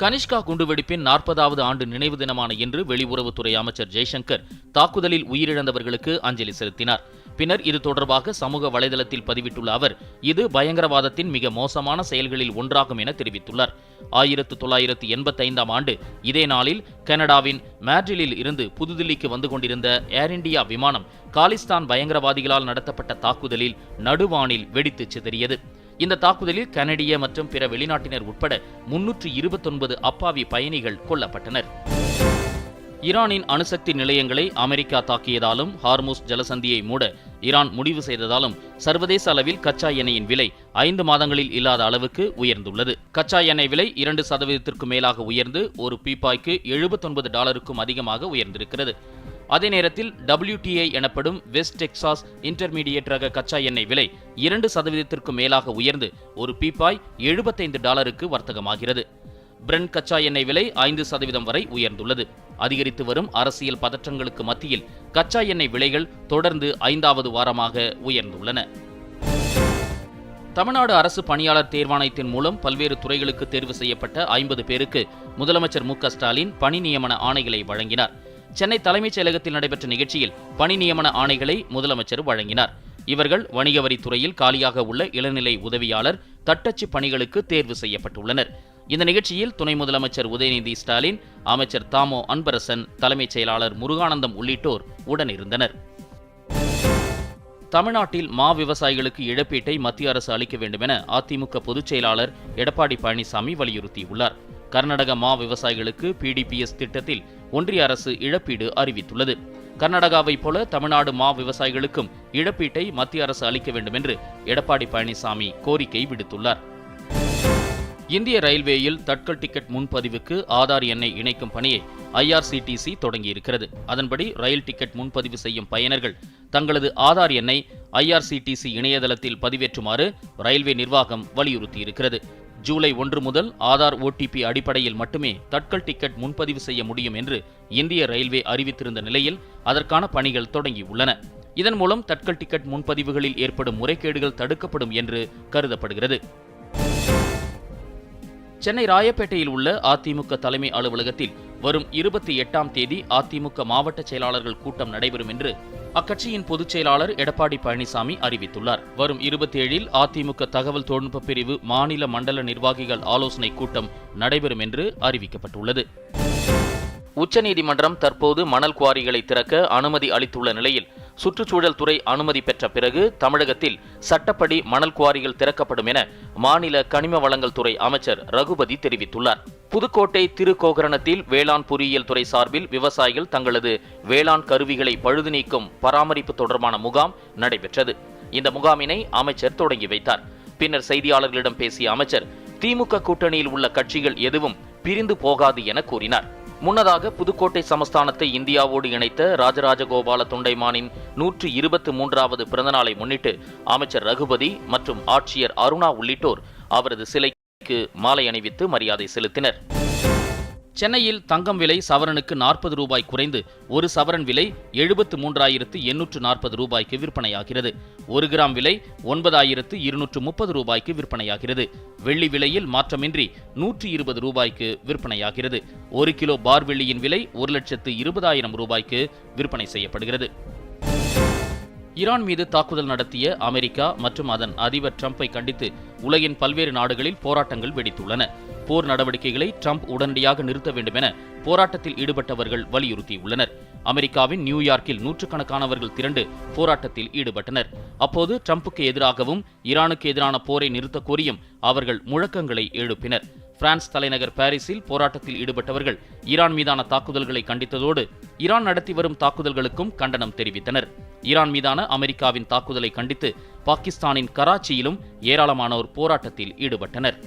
கனிஷ்கா குண்டுவெடிப்பின் நாற்பதாவது ஆண்டு நினைவு தினமான இன்று வெளியுறவுத்துறை அமைச்சர் ஜெய்சங்கர் தாக்குதலில் உயிரிழந்தவர்களுக்கு அஞ்சலி செலுத்தினார். பின்னர் இது தொடர்பாக சமூக வலைதளத்தில் பதிவிட்டுள்ள அவர் இது பயங்கரவாதத்தின் மிக மோசமான செயல்களில் ஒன்றாகும் என தெரிவித்துள்ளார். ஆயிரத்து தொள்ளாயிரத்து எண்பத்தைந்தாம் ஆண்டு இதே நாளில் கனடாவின் மேட்ரிலில் இருந்து புதுதில்லிக்கு வந்து கொண்டிருந்த ஏர் இண்டியா விமானம் காலிஸ்தான் பயங்கரவாதிகளால் நடத்தப்பட்ட தாக்குதலில் நடுவானில் வெடித்து சிதறியது. இந்த தாக்குதலில் கனடிய மற்றும் பிற வெளிநாட்டினர் உட்பட முன்னூற்று இருபத்தொன்பது அப்பாவி பயணிகள் கொல்லப்பட்டனர். ஈரானின் அணுசக்தி நிலையங்களை அமெரிக்கா தாக்கியதாலும் ஹார்முஸ் ஜலசந்தியை மூட ஈரான் முடிவு செய்ததாலும் சர்வதேச அளவில் கச்சா எண்ணெயின் விலை ஐந்து மாதங்களில் இல்லாத அளவுக்கு உயர்ந்துள்ளது. கச்சா எண்ணெய் விலை இரண்டு சதவீதத்திற்கு மேலாக உயர்ந்து ஒரு பீப்பாய்க்கு எழுபத்தொன்பது டாலருக்கும் அதிகமாக உயர்ந்திருக்கிறது. அதே நேரத்தில் டபிள்யூடிஐ எனப்படும் வெஸ்ட் டெக்சாஸ் இன்டர்மீடியேட் ரக கச்சா எண்ணெய் விலை இரண்டு சதவீதத்திற்கு மேலாக உயர்ந்து ஒரு பீப்பாய் எழுபத்தைந்து டாலருக்கு வர்த்தகமாகிறது. பிரெண்ட் கச்சா எண்ணெய் விலை ஐந்து சதவீதம் வரை உயர்ந்துள்ளது. அதிகரித்து வரும் அரசியல் பதற்றங்களுக்கு மத்தியில் கச்சா எண்ணெய் விலைகள் தொடர்ந்து ஐந்தாவது வாரமாக உயர்ந்துள்ளன. தமிழ்நாடு அரசு பணியாளர் தேர்வாணையத்தின் மூலம் பல்வேறு துறைகளுக்கு தேர்வு செய்யப்பட்ட ஐம்பது பேருக்கு முதலமைச்சர் மு ஸ்டாலின் பணி நியமன ஆணைகளை வழங்கினார். சென்னை தலைமைச் செயலகத்தில் நடைபெற்ற நிகழ்ச்சியில் பணி நியமன ஆணைகளை முதலமைச்சர் வழங்கினார். இவர்கள் வணிக வரித்துறையில் காலியாக உள்ள இளநிலை உதவியாளர் தட்டச்சு பணிகளுக்கு தேர்வு செய்யப்பட்டுள்ளனர். இந்த நிகழ்ச்சியில் துணை முதலமைச்சர் உதயநிதி ஸ்டாலின் அமைச்சர் தாமோ அன்பரசன் தலைமைச் செயலாளர் முருகானந்தம் உள்ளிட்டோர் உடனிருந்தனர். தமிழ்நாட்டில் மா விவசாயிகளுக்கு இழப்பீட்டை மத்திய அரசு அளிக்க வேண்டும் என அதிமுக பொதுச் செயலாளர் எடப்பாடி பழனிசாமி வலியுறுத்தியுள்ளார். கர்நாடக மா விவசாயிகளுக்கு பிடிபிஎஸ் திட்டத்தில் ஒன்றிய அரசு இழப்பீடு அறிவித்துள்ளது. கர்நாடகாவைப் போல தமிழ்நாடு மா விவசாயிகளுக்கும் இழப்பீட்டை மத்திய அரசு அளிக்க வேண்டும் என்று எடப்பாடி பழனிசாமி கோரிக்கை விடுத்துள்ளார். இந்திய ரயில்வேயில் தட்கல் டிக்கெட் முன்பதிவுக்கு ஆதார் எண்ணை இணைக்கும் பணியை ஐஆர்சிடிசி தொடங்கியிருக்கிறது. அதன்படி ரயில் டிக்கெட் முன்பதிவு செய்யும் பயனர்கள் தங்களது ஆதார் எண்ணை ஐஆர்சிடிசி இணையதளத்தில் பதிவேற்றுமாறு ரயில்வே நிர்வாகம் வலியுறுத்தியிருக்கிறது. ஜூலை ஒன்று முதல் ஆதார் ஓடிபி அடிப்படையில் மட்டுமே தட்கல் டிக்கெட் முன்பதிவு செய்ய முடியும் என்று இந்திய ரயில்வே அறிவித்திருந்த நிலையில் அதற்கான பணிகள் தொடங்கியுள்ளன. இதன் மூலம் தட்கல் டிக்கெட் முன்பதிவுகளில் ஏற்படும் முறைகேடுகள் தடுக்கப்படும் என்று கருதப்படுகிறது. சென்னை ராயப்பேட்டையில் உள்ள அதிமுக தலைமை அலுவலகத்தில் வரும் இருபத்தி எட்டாம் தேதி அதிமுக மாவட்ட செயலாளர்கள் கூட்டம் நடைபெறும் என்று அக்கட்சியின் பொதுச் செயலாளர் எடப்பாடி பழனிசாமி அறிவித்துள்ளார். வரும் இருபத்தி ஏழில் அதிமுக தகவல் தொழில்நுட்ப பிரிவு மாநில மண்டல நிர்வாகிகள் ஆலோசனை கூட்டம் நடைபெறும் என்று அறிவிக்கப்பட்டுள்ளது. உச்சநீதிமன்றம் தற்போது மணல் குவாரிகளை திறக்க அனுமதி அளித்துள்ள நிலையில் சுற்றுச்சூழல் துறை அனுமதி பெற்ற பிறகு தமிழகத்தில் சட்டப்படி மணல் குவாரிகள் திறக்கப்படும் என மாநில கனிம வளங்கள் துறை அமைச்சர் ரகுபதி தெரிவித்துள்ளார். புதுக்கோட்டை திருக்கோகரணத்தில் வேளாண் பொறியியல் துறை சார்பில் விவசாயிகள் தங்களது வேளாண் கருவிகளை பழுது நீக்கும் பராமரிப்பு தொடர்பான முகாம் நடைபெற்றது. இந்த முகாமினை அமைச்சர் தொடங்கி வைத்தார். பின்னர் செய்தியாளர்களிடம் பேசிய அமைச்சர் திமுக கூட்டணியில் உள்ள கட்சிகள் எதுவும் பிரிந்து போகாது என கூறினார். முன்னதாக புதுக்கோட்டை சமஸ்தானத்தை இந்தியாவோடு இணைத்த ராஜராஜகோபால தொண்டைமானின் நூற்று இருபத்தி மூன்றாவது பிறந்தநாளை முன்னிட்டு அமைச்சர் ரகுபதி மற்றும் ஆட்சியர் அருணா உள்ளிட்டோர் அவரது சிலை சிலைக்கு மாலை அணிவித்து மரியாதை செலுத்தினர். சென்னையில் தங்கம் விலை சவரனுக்கு நாற்பது ரூபாய் குறைந்து ஒரு சவரன் விலை எழுபத்து மூன்றாயிரத்து எண்ணூற்று நாற்பது ரூபாய்க்கு விற்பனையாகிறது. ஒரு கிராம் விலை ஒன்பதாயிரத்து இருநூற்று முப்பது ரூபாய்க்கு விற்பனையாகிறது. வெள்ளி விலையில் மாற்றமின்றி நூற்றி இருபது ரூபாய்க்கு விற்பனையாகிறது. ஒரு கிலோ பார் வெள்ளியின் விலை ஒரு லட்சத்து இருபதாயிரம் ரூபாய்க்கு விற்பனை செய்யப்படுகிறது. ஈரான் மீது தாக்குதல் நடத்திய அமெரிக்கா மற்றும் அதன் அதிபர் ட்ரம்பை கண்டித்து உலகின் பல்வேறு நாடுகளில் போராட்டங்கள் வெடித்துள்ளன. போர் நடவடிக்கைகளை ட்ரம்ப் உடனடியாக நிறுத்த வேண்டும் என போராட்டத்தில் ஈடுபட்டவர்கள் வலியுறுத்தியுள்ளனர். அமெரிக்காவின் நியூயார்க்கில் நூற்றுக்கணக்கானவர்கள் திரண்டு போராட்டத்தில் ஈடுபட்டனர். அப்போது ட்ரம்புக்கு எதிராகவும் ஈரானுக்கு எதிரான போரை நிறுத்த கோரியும் அவர்கள் முழக்கங்களை எழுப்பினர். பிரான்ஸ் தலைநகர் பாரிஸில் போராட்டத்தில் ஈடுபட்டவர்கள் ஈரான் மீதான தாக்குதல்களை கண்டித்ததோடு ஈரான் நடத்தி வரும் தாக்குதல்களுக்கும் கண்டனம் தெரிவித்தனர். ஈரான் மீதான அமெரிக்காவின் தாக்குதலை கண்டித்து பாகிஸ்தானின் கராச்சியிலும் ஏராளமானோர் போராட்டத்தில் ஈடுபட்டனர்.